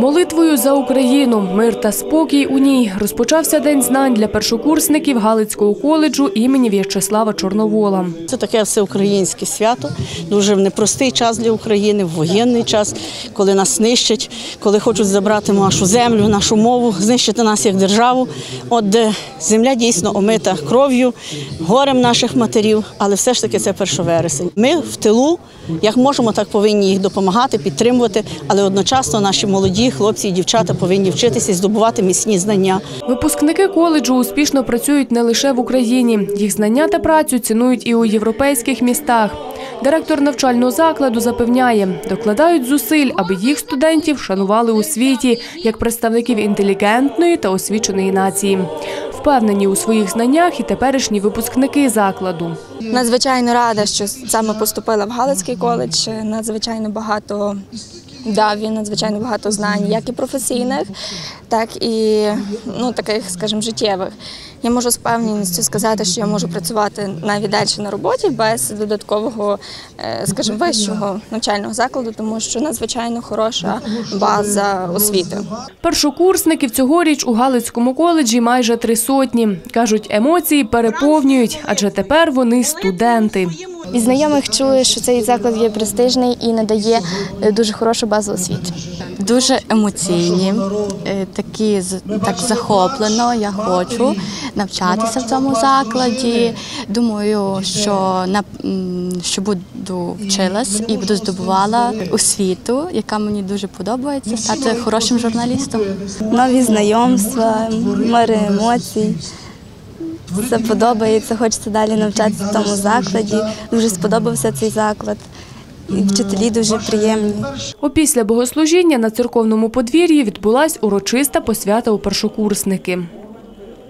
Молитвою за Україну, мир та спокій у ній розпочався день знань для першокурсників Галицького коледжу імені В'ячеслава Чорновола. Це таке всеукраїнське свято, дуже в непростий час для України, воєнний час, коли нас нищать, коли хочуть забрати нашу землю, нашу мову, знищити нас як державу. От де земля дійсно омита кров'ю, горем наших матерів, але все ж таки це 1 вересень. Ми в тилу, як можемо, так повинні їх допомагати, підтримувати, але одночасно наші молоді хлопці і дівчата повинні вчитися і здобувати міцні знання. Випускники коледжу успішно працюють не лише в Україні. Їх знання та працю цінують і у європейських містах. Директор навчального закладу запевняє, докладають зусиль, аби їх студентів шанували у світі як представників інтелігентної та освіченої нації. Впевнені у своїх знаннях і теперішні випускники закладу. Надзвичайно рада, що саме поступила в Галицький коледж. Надзвичайно багато дав він надзвичайно багато знань, як і професійних, так і ну, таких, скажімо, життєвих. Я можу з певністю сказати, що я можу працювати навіть далі на роботі без додаткового, е, скажімо, вищого навчального закладу, тому що надзвичайно хороша база освіти. Першокурсників цьогоріч у Галицькому коледжі майже три сотні. Кажуть, емоції переповнюють, адже тепер вони студенти. Від знайомих чули, що цей заклад є престижний і надає е, дуже хорошу базу освіти. Дуже емоційні, е, такі так захоплено. Я хочу навчатися в цьому закладі. Думаю, що на що буду вчилась і буду здобувала освіту, яка мені дуже подобається, стати хорошим журналістом. Нові знайомства, море емоцій. Все подобається, хочеться далі навчатися в тому закладі. Дуже сподобався цей заклад. І вчителі дуже приємні. Опісля богослужіння на церковному подвір'ї відбулась урочиста посвята у першокурсники.